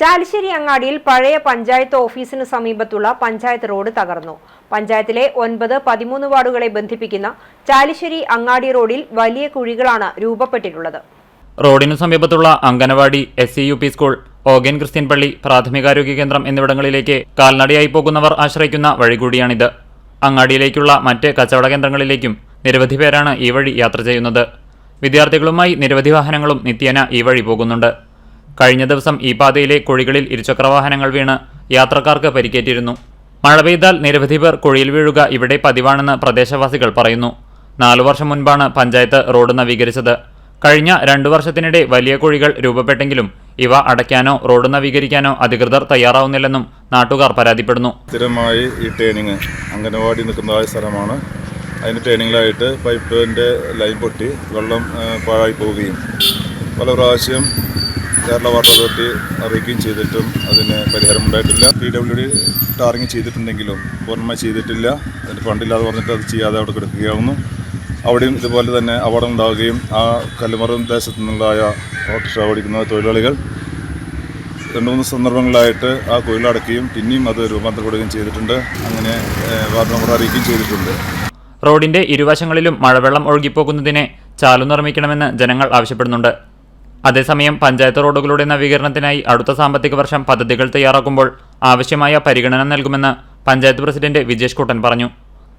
ചാലിശ്ശേരി അങ്ങാടിയിൽ പഴയ പഞ്ചായത്ത് ഓഫീസിന് സമീപത്തുള്ള പഞ്ചായത്ത് റോഡ് തകർന്നു. പഞ്ചായത്തിലെ ഒൻപത് പതിമൂന്ന് വാർഡുകളെ ബന്ധിപ്പിക്കുന്ന ചാലിശ്ശേരി അങ്ങാടി റോഡിൽ വലിയ കുഴികളാണ് രൂപപ്പെട്ടിട്ടുള്ളത്. റോഡിനു സമീപത്തുള്ള anganwadi S C U P school ഓഗൻ Christian പള്ളി പ്രാഥമികാരോഗ്യ കേന്ദ്രം എന്നിവിടങ്ങളിലേക്ക് കാൽനടയായി പോകുന്നവർ ആശ്രയിക്കുന്ന വഴി കൂടിയാണിത്. അങ്ങാടിയിലേക്കുള്ള മറ്റ് കച്ചവട കേന്ദ്രങ്ങളിലേക്കും നിരവധി പേരാണ് ഈ വഴി യാത്ര ചെയ്യുന്നത്. വിദ്യാർത്ഥികളുമായി നിരവധി വാഹനങ്ങളും നിത്യേന ഈ വഴി പോകുന്നുണ്ട്. കഴിഞ്ഞ ദിവസം ഈ പാതയിലെ കുഴികളിൽ ഇരുചക്രവാഹനങ്ങൾ വീണ് യാത്രക്കാർക്ക് പരിക്കേറ്റിരുന്നു. മഴ പെയ്താൽ നിരവധി പേർ കുഴിയിൽ വീഴുക ഇവിടെ പതിവാണെന്ന് പ്രദേശവാസികൾ പറയുന്നു. നാലു വർഷം മുൻപാണ് പഞ്ചായത്ത് റോഡ് നവീകരിച്ചത്. കഴിഞ്ഞ രണ്ടു വർഷത്തിനിടെ വലിയ കുഴികൾ രൂപപ്പെട്ടെങ്കിലും ഇവ അടയ്ക്കാനോ റോഡ് നവീകരിക്കാനോ അധികൃതർ തയ്യാറാവുന്നില്ലെന്നും നാട്ടുകാർ പരാതിപ്പെടുന്നു. സ്ഥിരമായി ഈ ട്രെയിനിങ് അംഗനവാടി നിൽക്കുന്നതായ സ്ഥലമാണ്. അതിന് ട്രെയിനിങ്ങിലായിട്ട് പൈപ്പിന്റെ ലൈൻ പൊട്ടി വെള്ളം പാഴായി പോവുകയും പല പ്രാവശ്യം കേരള വാട്ടർ അതോറിറ്റി അറിയിക്കുകയും ചെയ്തിട്ടും അതിന് പരിഹാരമുണ്ടായിട്ടില്ല പി ഡബ്ല്യു ഡി ടാറിങ് ചെയ്തിട്ടുണ്ടെങ്കിലും പൂർണമായി ചെയ്തിട്ടില്ല. അതിന് ഫണ്ടില്ലാതെ പറഞ്ഞിട്ട് അത് ചെയ്യാതെ അവിടെ കിടക്കുകയാവുന്നു. അവിടെയും ഇതുപോലെ തന്നെ അപകടം ഉണ്ടാവുകയും ആ കല്ലുമറം ദേശത്ത് നിന്നുള്ളായ ഓട്ടോറിക്ഷ ഓടിക്കുന്ന തൊഴിലാളികൾ രണ്ട് മൂന്ന് സന്ദർഭങ്ങളിലായിട്ട് ആ കൊയിലടക്കുകയും പിന്നെയും അത് രൂപാന്തരപ്പെടുകയും ചെയ്തിട്ടുണ്ട്. അങ്ങനെ വാർഡ് മെമ്പർ അറിയിക്കുകയും ചെയ്തിട്ടുണ്ട്. റോഡിന്റെ ഇരുവശങ്ങളിലും മഴവെള്ളം ഒഴുകിപ്പോകുന്നതിനെ ചാലു നിർമ്മിക്കണമെന്ന് ജനങ്ങൾ ആവശ്യപ്പെടുന്നുണ്ട്. അതേസമയം പഞ്ചായത്ത് റോഡുകളുടെ നവീകരണത്തിനായി അടുത്ത സാമ്പത്തിക വർഷം പദ്ധതികൾ തയ്യാറാക്കുമ്പോൾ ആവശ്യമായ പരിഗണന നൽകുമെന്ന് പഞ്ചായത്ത് പ്രസിഡന്റ് വിജേഷ് കുട്ടൻ പറഞ്ഞു.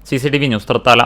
C news Thrithala.